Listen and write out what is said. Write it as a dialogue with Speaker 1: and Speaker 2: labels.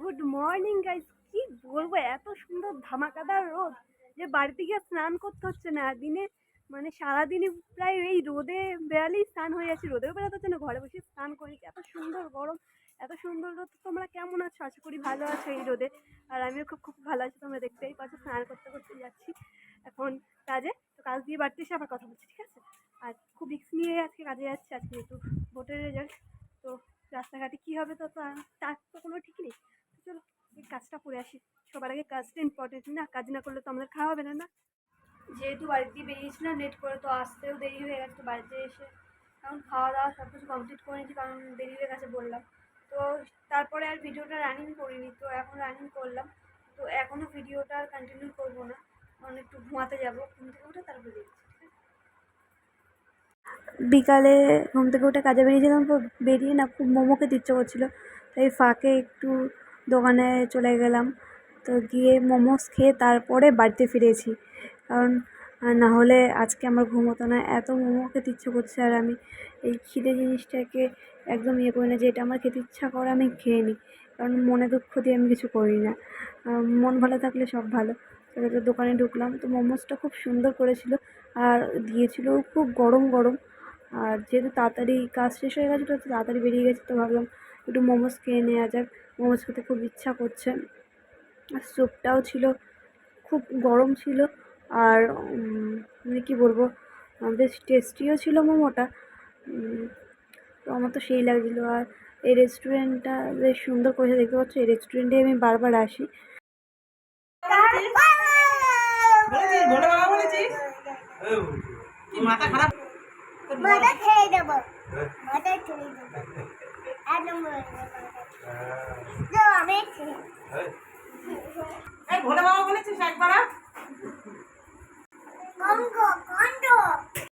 Speaker 1: Good morning guys কি বলব, এত সুন্দর ধামাকাদার রোদ যে বাড়িতে গিয়ে স্নান করতে হচ্ছে না। দিনে মানে সারাদিনই প্রায় এই রোদে বেড়ালেই স্নান হয়ে যাচ্ছে, রোদেও বেড়াতে হচ্ছে না, ঘরে বসে স্নান করি। এত সুন্দর গরম, এত সুন্দর রোদ। তোমরা কেমন আছো? আশা করি ভালো আছো এই রোদে। আর আমিও খুব খুব ভালো আছি। তোমরা দেখতেই পাচ্ছ, স্নান করতে করতে যাচ্ছি। এখন কাজে, তো কাজ দিয়ে বাড়িতে এসে আবার কথা বলছি, ঠিক আছে? আর খুব রিক্স নিয়ে আজকে কাজে যাচ্ছি, আজকে একটু ভোটের রেজাল্ট। তো রাস্তাঘাটে কী হবে তো, তার তো কোনো ঠিক নেই। কাজটা করে আসি। সবার আগে কাজটা ইম্পর্টেন্ট না, কাজ না করলে তো আমাদের খাওয়া হবে না না। যেহেতু বাড়ি দিয়ে বেরিয়েছিলাম লেট করে তো আসতেও দেরি হয়ে গেছে বাড়িতে এসে এখন খাওয়া দাওয়া সব কিছু কমপ্লিট করে নিয়েছি, কারণ দেরি হয়ে গেছে বললাম। তো তারপরে আর ভিডিওটা রানিং করিনি, তো এখন রানিং করলাম। তো এখনও ভিডিওটা আর কন্টিনিউ করব না, কারণ একটু ঘুমাতে যাব, ঘুম থেকে উঠে তারপরে দেখছি বিকালে ঘুম থেকে উঠে কাজে বেরিয়েছিলাম, তো বেরিয়ে না খুব মোমো খেতে ইচ্ছে করছিল তাই ফাঁকে একটু দোকানে চলে গেলাম। তো গিয়ে মোমোস খেয়ে তারপরে বাড়িতে ফিরেছি। কারণ আহ, না হলে আজকে আমার ঘুম হতো না। এত মোমো খেতে ইচ্ছে করছে আর আমি এই খিদে জিনিসটাকে একদম ইয়ে করি না যে এটা আমার খেতে ইচ্ছা করে আমি খেয়ে নিই। কারণ মনে দুঃখ দিয়ে আমি কিছু করি না। মন ভালো থাকলে সব ভালো। তো দোকানে ঢুকলাম। তো মোমোসটা খুব সুন্দর করেছিল আর দিয়েছিল খুব গরম গরম। আর যেহেতু তাড়াতাড়ি কাজ শেষ হয়ে গেছিল তো তাড়াতাড়ি বেরিয়ে গেছে তো ভাবলাম একটু মোমোস খেয়ে নেওয়া যাক। মোমোস খেতে খুব ইচ্ছা করছে। আর স্যুপটাও ছিল খুব গরম ছিল আর মানে কী বলব বেশ টেস্টিও ছিল মোমোটা। তো আমার তো সেই লাগছিল। আর এই রেস্টুরেন্টটা বেশ সুন্দর করেছে দেখতে পাচ্ছ? এই রেস্টুরেন্টে আমি বারবার আসি।
Speaker 2: মাথা খারাপ?
Speaker 3: মাথা খেয়ে দেবো মাথা খেয়ে দেবো একদম আমি খেয়ে
Speaker 2: এই ভোলে বাবা বলেছিস একবার